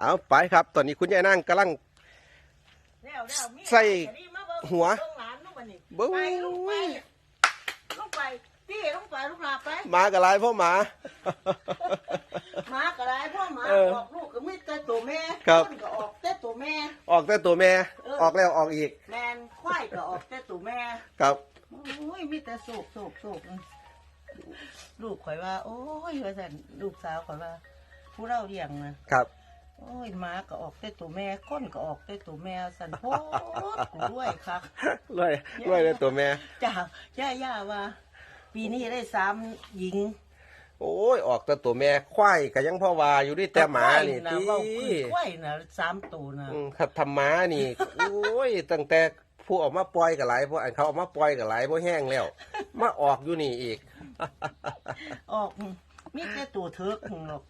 เอาไปครับ ตอนนี้คุณยายนั่งกำลังแล้วแล้วมีใส่อันนี้มาเบิ่งหัว เบิ่งหลานลูกอันนี้เบิ่งไปลูกไปลูกไปพี่ลูกไปลูกลาไปหมากับลายพ่อหมาหมากระไรพ่อหมาเออออกลูกก็มีแต่ตัวแม่ครับนก็ออกแต่ตัวแม่ ออกแต่ตัวแม่เออออกแล้วออกอีก แมนควายก็ออกแต่ตัวแม่ ครับโอ้ยมีแต่โศกโศกโศกลูกข่อยว่า โอ้ยว่าสันลูกสาวข่อยว่า ผู้เราเลี้ยงนะครับ โอ้ยหมาก็ออกแต่ตัวแม่คนก็ออกแต่ตัวแม่สันโพดกูด้วยครับรวยรวยเลยตัวแม่จ้าย่าย่าว่า ปีนี้ได้สามหญิง โอ้ยออกแต่ตัวแม่ควายก็ยังพ่อวาอยู่ด้วยแต่หมานี่นะที่เว่าคือกล้วยนะสามตัวนะอืมครับทำหมานี่โอ้ยตั้งแต่ผู้ออกมาปล่อยกับหลายพวกอันเขาเออกมาปล่อยกับหลายพวกแห้งแล้วมาออกอยู่นี่อีก ออกมีแต่ตัวเทิกหรอก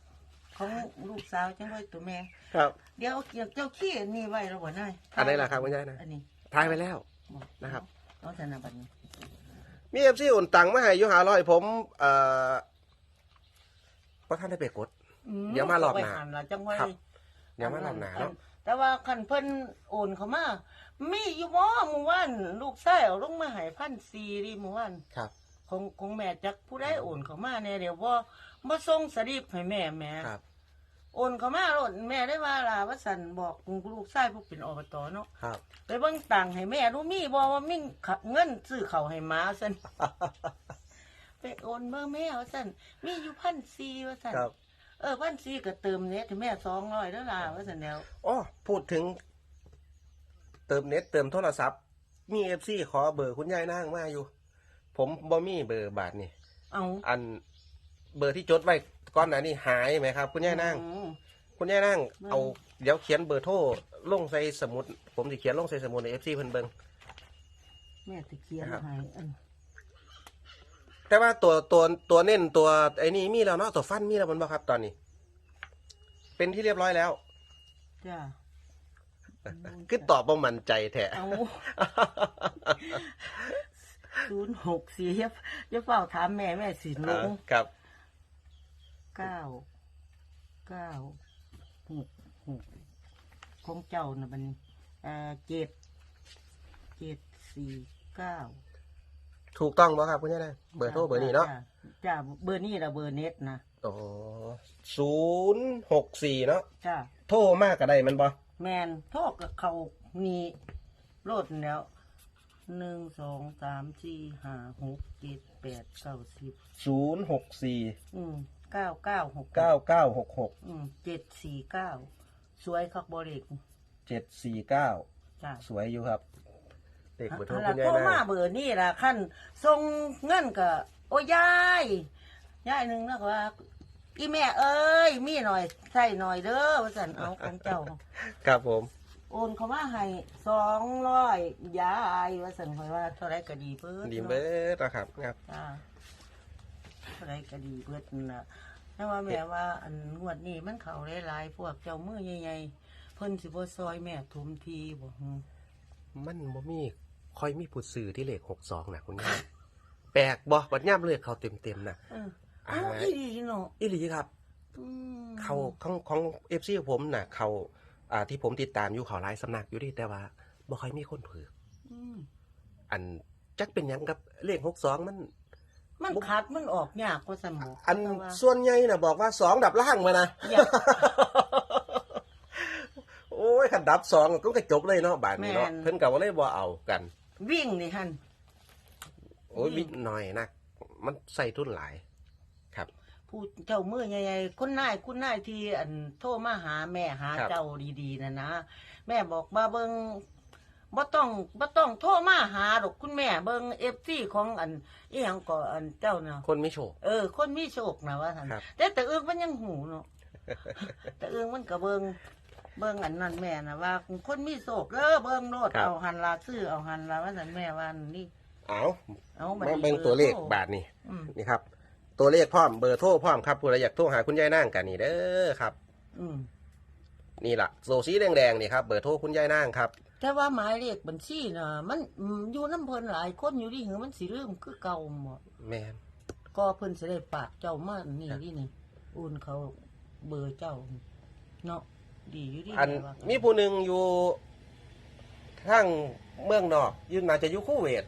ของลูกสาวจังไว้ตัวแม่ ครับเดี๋ยวเกี่ยวเจ้าขี้อันนี้ไว้แล้วบ่นายอันไหนล่ะครับคุณยายนะอันนี้ทายไปแล้วบอกนะครับ เอาธนาบัตรนี้มีเอฟซีอุ่นตังมาให้อยูหาร้อยผมเอ่อเพราะท่านได้ไปกด อืเดี๋ยวมารอบหน้า เไปละจังไว้ ครับเดี๋ยวมารอบหนาเนาะ แต่ว่าคันเพิ่นโอนเขามา มีอยู่บ่หมู่บ้านลูกชายเอาลงมาให้พันซีดิหมู่บ้านครับ ของของแม่จักผู้ใดโอนเขามาแน่เดี๋ยวว่ามาส่งสลิปให้แม่แม่ครับ โอนเขามาโอนแม่ได้ว่าล่ะว่าสันบอกคุณลูกชายผู้เป็นอบตเนาะครับ ไปเบิ่งตังค์ให้แม่รู้มีบ่ว่ามิ่งขับเงินซื้อเขาวให้หมาสัน ไปโอนเบอร์แม่ว่าสันมีอยู่พันซีว่าสันครับเออพันซีก็เติมเน็ตให้แม่สองร้อยแล้วล่ะว่าสันแล้ว อ๋อพูดถึง เติมเน็ตเติมโทรศัพท์ มีเอฟซีขอเบอร์คุณยายนั่งมาอยู่ ผมบ่มีเบอร์บาทนี่ เอาอันเบอร์ที่จดไว้ ก้อนหน้านี้หายไหมครับ คุณยายนั่ง อืม คุณยายนั่งเบิ่ง เอาเดี๋ยวเขียนเบอร์โทรลงใส่สมุด ผมจะเขียนลงใส่สมุดในเอฟซีเพิ่นเบิง แม่ตะเคียนนะครับให้อันแต่ว่าตัวตัวตัวเน้นตัวไอ้นี่มีแล้วเนาะตัวฟันมีแล้วมันบ่ครับตอนนี้ เป็นที่เรียบร้อยแล้วจ้าคือตอบบ่มั่นใจแท้ เอา ศูนย์หกสี่อย่าอย่าเฝ้าถามแม่แม่สิลงครับ เก้าเก้าหกหกของเจ้านะมันเอ่อเจ็ดเจ็ดสี่เก้าถูกต้องบ่ครับคุณยายนั่งเบอร์โทรเบอร์นี้เนาะจ้จ้าเบอร์นี้ละเบอร์เน็ตนะอ๋อศูนย์หกสี่เนาะจ้าโทรมากก็ได้มันบ่แมนโทษกับเขานี่โลดแล้วหนึ่งสองสามสี่ห้าหกเจ็ดแปดเก้าสิบศูนย์หกสี่อืม เก้าเก้าหกเก้าเก้าหกหกอืมเจ็ดสี่เก้าสวยคักบริกเจ็ดสี่เก้าจ้าสวยอยู่ครับ เด็กเบอร์โทรล่ะคุณยายโทรมานั่งเบอร์นี่ล่ะขั้นส่งเงินก็โอ้ยายยายหนึ่งนะว่าอีแม่เอ้ยมีหน่อยใส่หน่อยเด้อว่าสันเอาของเจ้า ครับผม โอนเขามาให้สองร้อยยายว่าสันคอยว่าเท่าไรก็ดีเพิ่นดีเบิร์ดนะครับครับ จ้า เท่าไรก็ดีเพิ่นน่ะแต่ว่าแม่ว่าอันงวดนี้มันเขาหลายๆพวกเจ้ามือใหญ่ๆเพิ่นสิบ่ซอยแม่ทุมทีบ่ฮึมันบ่มีค่อยมีผู้สื่อที่เลขหกสองนะคุณยายแปลกบ่บัดย่ำเลือกเขาเต็มเต็มๆนะเออเอาอีดีเนาะอีหลีครับ อืมเขาของของเอฟซีผมน่ะ เขาอ่าที่ผมติดตามอยู่เขาหลายสำนักอยู่ดิแต่ว่าบ่ค่อยมีคนถืออืมอันจักเป็นหยังกับเลขหกสองมัน มันคัดมันออกยากกว่าสมองอันแต่ว่าส่วนใหญ่น่ะบอกว่าสองดับล่างมานะอยากโอ้ยขันดับสองก็กระจบเลยเนาะบาทนี้เนาะแม่นเพิ่นกับว่าเลยบ่เอากัน วิ่งนี่ฮันโอ้ยอืมวิหน่อยนักมันใส่ทุนหลาย ครับ ผู้เจ้ามือใหญ่ๆคุณนายคุณนายที่อันโทรมาหาแม่หาครับเจ้าดีๆนะนะแม่บอกมาเบิง บ่ต้องบ่ต้องโทรมาหาดอกคุณแม่เบิงเอฟซีของอันอีหยังก็อันเจ้าเนาะคนไม่โชคเออ คนมีโชคนะว่าท่านครับ แต่แต่เอื้องมันยังหูเนาะ แต่เอื้องมันก็เบิงเบิงอันนั้นแม่นะว่า คนมีโชคเออเบิงโลดครับ เอาหันลาซื้อเอาหันลาว่าท่านแม่ว่านี่ เอาเอามาบัดนี้เบิ่งตัวเลขบอร์โทรบาทนี่อืมนี่ครับ ตัวเลขพร้อมเบอร์โทรพร้อมครับผู้ใดอยากโทรหาคุณยายนางกันนี่เด้อครับ อืมนี่ล่ะโซสีแดงๆนี่ครับเบอร์โทรคุณยายนางครับ แต่ว่าหมายเลขบัญชีน่ะ มันอืมอยู่น้ำเพิ่นหลายคนอยู่ดิหือมันสิลืมคือเก่าหมดแมนก็เพิ่นสิได้ฝากเจ้ามานี่ดินี่อุ่นเขาเบอร์เจ้า เนาะดีอยู่ดีอันแว่ามีผู้หนึ่งอยู่ทางเมืองนอกอยืนน่าจะอยู่คูเวต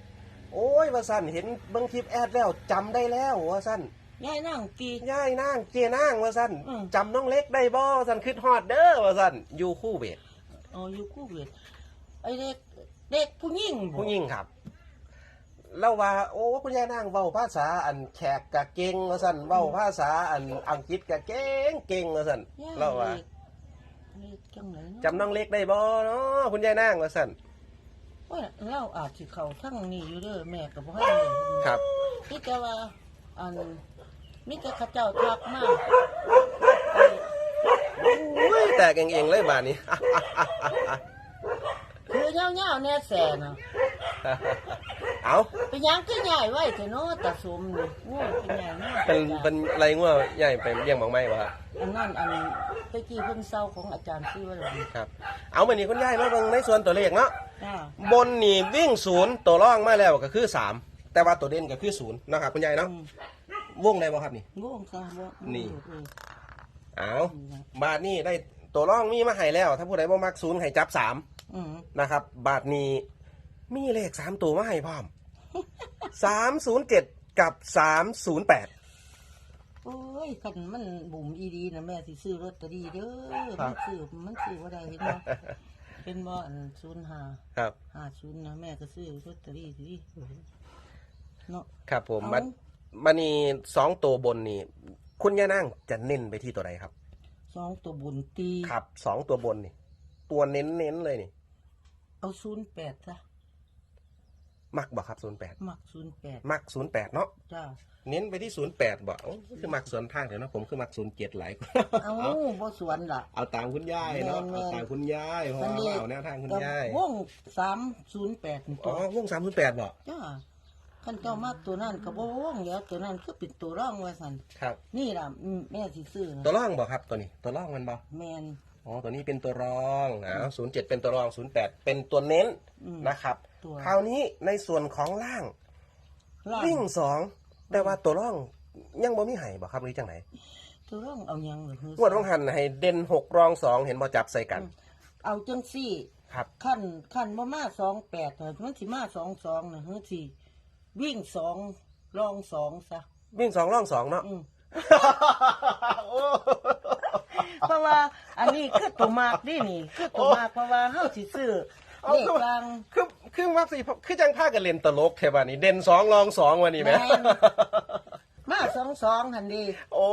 โอ้ยว่าสั้นเห็นเบิ่งคลิปแอดแล้วจำได้แล้วว่าสั้นยายนั่งตี ย่ายนางเจนางว่าสั้นอืม จำน้องเล็กได้บ่ว่าสั้นคิดฮอดเด้อว่าสั้นอยู่คูเวต อ๋ออยู่คู่เวท ไอเด็กเด็กผู้หญิงบ่ผู้หญิงครับเล่าว่า โอ้คุณยายนางเว้าภาษาอันแขกกะเก่งว่าสั้นเว้าภาษาอันอังกฤษกะเก่งเก่งว่าสั้นยายเล่าว่าเด็กเด็กจังไหนเนาะจำน้องเล็กได้บ่เนาะคุณยายนางว่าสั้นโอ้ยเล่าอาจสิเข้าทั้งนี้อยู่เด้อแม่ก็บ่ให้เลยครับ นี่แต่ว่าอันมีแต่เขาเจ้าทักมาอุ้ยแตกเองๆเลยบาดนี้ คือเงาๆแน่แสนะเอาไปหยังคือใหญ่ไว้เถอะเนาะตาสมนี่โอ้ยเป็นใหญ่เนาะเป็นเป็นอะไรง่วใหญ่ไปเลี้ยงบางไม้วะอันนั้นอันตะกี้เพิ่นเศร้าของอาจารย์ชื่อว่าอะไรครับ เอามานี่คุณยายมาเบิ่งในส่วนตัวเลขเนาะบนนี่วิ่งศูนย์ตัวร่องมาแล้วก็คือสามแต่ว่าตัวเด่นก็คือศูนย์นะครับคุณยายเนาะวงได้บ่ครับนี่วงงซะบ่นี่เอาบาทนี่ได้ ตัวร่องมีมาให้แล้ว ถ้าผู้ใดบ่มักศูนย์ให้จับสามอืมนะครับ บาทนี้มีเลขสามตัวมาให้พร้อมสามศูนย์เจ็ดกับสามศูนย์แปด โอ้ยคันมันบุ่มอีดีนะแม่สิซื้อลอตเตอรี่เด้อครัมับนซื้อมันซื้อบ่ได้เห็นบ่เป็นบ่อัน05ครับ50นะแม่ก็ซื้อลอตเตอรี่สิเนาะ ครับผมเอามันมันนี่สองตัวบนนี่ คุณย่านั่งจะเน้นไปที่ตัวใดครับ สองตัวบุญตีครับสองตัวบนนี่ ตัวเน้นเน้นๆเลยนี่เอา08ซะมักบอกครับศูนย์แปดมัก08มักศูนย์แปดเนาะจ้าเน้นไปที่ศูนย์แปดบอกโอ้คือมักส่วนทางเดี๋ยวนะผมคือมักศูนย์เจ็ดหลายกว่าเอาบ่สวนล่ะ เอาตามคุณยายเนาะแม่เอานๆตามคุณยายเพราะมันว่าดีเอาแนวทางคุณยาย วง308นี่อ๋ตัวอวงสามศูนย์แปดบอกจ้า คันเจ้ามักตัวนั้นก็บ่วงแล้วตัวนั้นคือเป็นตัวรองว่าซั่นครับ นี่ล่ะอืมแม่สิซื้อนะตัวร่องบอกครับตัวนี้ ตัวร่องมันบอกแม่นอ๋อตัวนี้เป็นตัวรองอ่าศูนย์เจ็ดเป็นตัวรองศูนย์แปดเป็นตัวเน้นอืมนะครับ ตัว คราวนี้ในส่วนของล่างล่างวิ่งสองแต่ว่าตัวร่องยังบ่มีไห้บ่ครับหรือจังไหนตัวรองเอาหยังเหรอคืองวดต้องหันให้เด่นหกรองสองเห็นบ่จับใส่กันเอาจังซี่ ครับ ขั้นขั้นบ่มา28เอมันสิมา22นะเฮือสิ วิ่งสองรองสองซะวิ่งสองร่องสองเนาะ อืมเพราะว่าอันนี้คือตัวมากดินี่คือตัวมากเพราะว่าเฮาสิซื้อเลขกลาง คือคือมักสิคือจังพากันเล่นตลกแค่ว่านี้เด่นสองรองสองวันนี้ไหม แม่น มาสองสองหันดีโอ้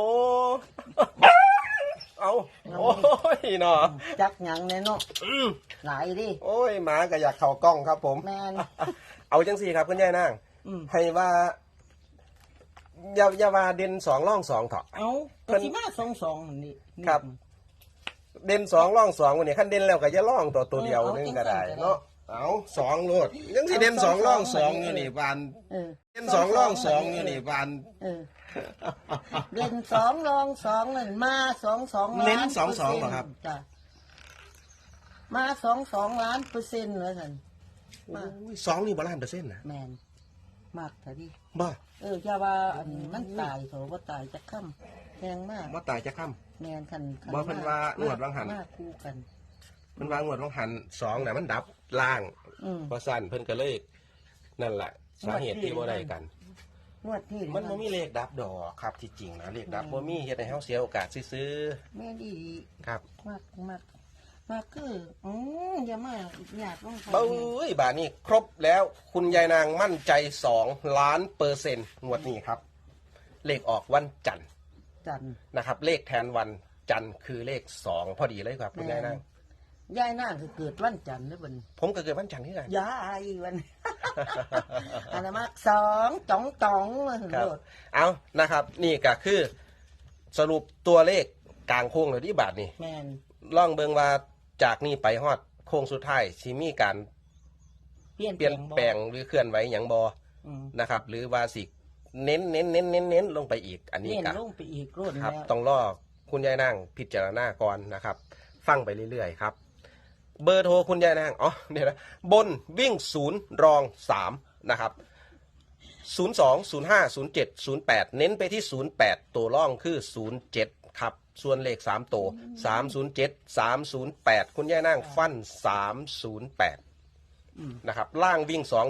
เอาโอ้ยเนาะจักหยังแน่เนาะอืมหลายดิโอ้ยหมาก็อยากเข้ากล้องครับผม แม่นเอาจังสี่ครับคุณยายนาง อืมให้ว่าอย่าอย่าว่าเด่นสองร่องสองเถอะ เอาเพิ่ก็นสิมาสองสองหันดีครับ เด่นสองร่องสองวันนี้ขั้นเด่นแล้วก็จะร่องตัวตัวเดียวนึงก็ได้เนาะเอาสองโลดยังสิเด่นสองร่องสองอยู่นี่บานเออ เด่นสองร่องสองอยู่นี่บาน เออ เด่นสองรองสองนั่นมาสองสองล้านเน้นสองสองเหรอครับจ้ะมาสองสองล้านเปอร์เซ็นต์เลยท่านมาโอ้ยสองนี่บาลานเปอร์เซ็นต์นะแมน มากแต่ดิบ่ เอออย่าว่าอันมันตายเขาว่าตายจะค่ำแพงมากบ่ตายจะค่ แมนคันคับ่เพิ่นว่ามาหนวดบางหันมากคู่กันำมันวางงวดว่างหันสองน่ะมันดับล่างอืมเพราะสั้นเพิ่นก็เลยนั่นแหละสาเหตุที่บ่ได้กัน งวดที่มันบ่มีเลขดับดอกครับที่จริงนะเลขดับบ่มีเฮ็ดให้เฮาเสียโอกาสซื้อแม่นดีๆครับ มากมาก มากคืออืมอย่ามาอยากต้องเบ้ยบาทนี้ครบแล้วคุณยายนางมั่นใจ2ล้านเปอร์เซ็นต์งวดนี้ครับ เลขออกวันจันทร์จันทร์นะครับ เลขแทนวันจันทร์คือเลข2พอดีเลยครับ คุณยายนาง ยายนางคือเกิดวันจันทร์หรือวันผมก็เกิดวันจันทร์ที่กันยายวัน อันนั้นมากสองจ่องจ่องมาถึงครับโลดเอานะครับ นี่ก็คือสรุปตัวเลขกลางโค้งเลยที่บาทนี่ แมน ล่องเบิงว่า จากนี่ไปฮอดโค้งสุดท้ายสิมีการเปลี่ยนเปลี่ยนบ่แปลงหรือเคลื่อนไหวอย่างบออืมนะครับ หรือว่าสิเน้นเน้นเน้นเน้นเน้นลงไปอีก อันนี้เน้นก็ลงไปอีกรุ่นครับแล้วต้องรอคุณยายนางพิจารณาก่อนนะครับ ฟังไปเรื่อยๆครับ เบอร์โทรคุณยายนางอ๋อเดี๋ยวนะบนวิ่งศูนย์รองสามนะครับศูนย์สองศูนย์ห้าศูนย์เจ็ดศูนย์แปดเน้นไปที่ศูนย์แปดตัวร่องคือศูนย์เจ็ดครับ ส่วนเลขสามตัวสามศูนย์เจ็ดสามศูนย์แปดคุณย่านางฟันสามศูนย์แปดอืม นะครับ ล่างวิ่งสอง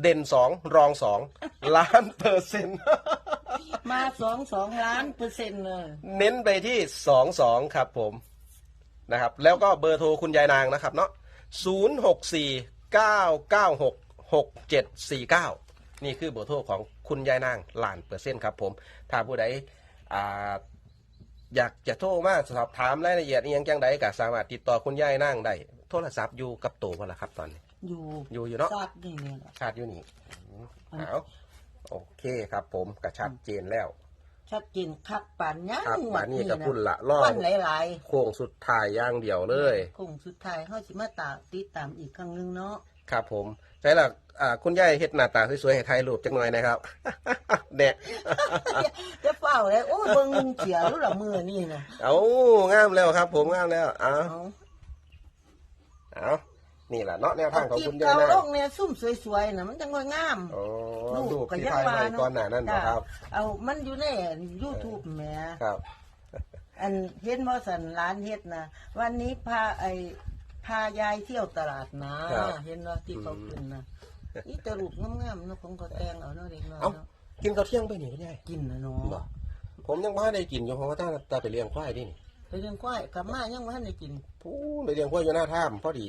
เด่นสองรองสองล้านเปอร์เซ็นต์ มาสองสองล้านเปอร์เซ็นต์เลยเน้นไปที่สองสองครับผมนะครับ แล้วก็เบอร์โทรคุณยายนางนะครับเนาะศูนย์หกสี่เก้าเก้าหกหกเจ็ดสี่เก้านี่คือเบอร์โทรของคุณยายนางล้านเปอร์เซ็นต์ครับผม ถ้าผู้ใดอ่า อยากจะโทรมาสอบถามรายละเอียดอีกอย่างจังใดก็สามารถติดต่อคุณยายนางได้โทรศัพท์อยู่กับตัวบ่ล่ะครับตอนนี้ อยู่อยู่อยู่เนาะซาดนี่เนี่ยล่ะชาติอยู่นี่อืม เอาโอเคครับผมกระชัดเจนแล้ว ชัดเจนคักปานยังครับหวัอัดนนี้นี่ก็นะพุ่นละรอวับนหลายโค้งสุดท้ายอย่างเดียวเลย ๆคงสุดท้ายเฮาสิมาตามติดตามอีกครั้งหนึงเนาะ ครับผมใช่ละอ่าคุณยายเฮ็ดหน้าตาสวยๆให้ถ่ายรูปจังหน่อยนะครับเด็กจะเฝ้าเลยโอ้ยเบิ่งเขียวละมือนี่นะเอางามแล้วครับ ผมงามแล้วเอาเอาเอานี่แหละเนาะแนวทางของจีคุบณยายเก่านะลงเนี่ยซุ่มสวยๆน่ะมันจังงงาม โอ้ลูรูปกก็ที่ยังถ่ายว่าไว้เนาะก่อนหน้านั้นนะครับ เอามันอยู่ใน YouTube แหมครับ อันเห็นบ่สันร้านเฮ็ดนะวันนี้พาไอ พายายเที่ยวตลาดนะครับเห็นว่าที่เขาขึ้นนะนี่ตรูปงามๆเนาะของก็แต่งเอาเนาะเด็กน้อยเอ้าเนาะกินข้าวเที่ยงไปนี่คุณยายกินนะเนาบ่ะผมยังบ่ได้กินอยู่เพราะว่าตาตาไปเลี้ยงควายดินี่ไปเรื่องกล้วยกลับมายังบ่ทันได้กินพูไปเลี้ยงควายอยู่หน้าถ้ำพอดี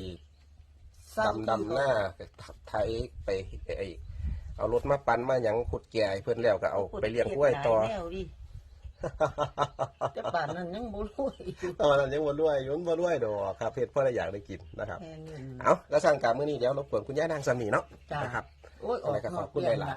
ซ้ำดำดำหน้าไปไทยไปไอเอารถมาปั่นมาหยังขุดแก่ให้เพื่อนแล้วก็เอาไปเลี้ยงกล้วยต่อ แนวดิแต่ป่านนั้นยังบ่รวยอยู่ตอนนั้นยังบ่รวยอยุ่นบ่รวยดอกครับเพชรเพื่ออยากได้กินนะครับแพงเงินเอาแล้วสั่งการมื้อนี้เดี๋ยวรบกวนคุณย่านางสำนีเนาะจ้านะครับ โอ้ยออกอะไรก็นขออบกคุณเดือนหลายๆละ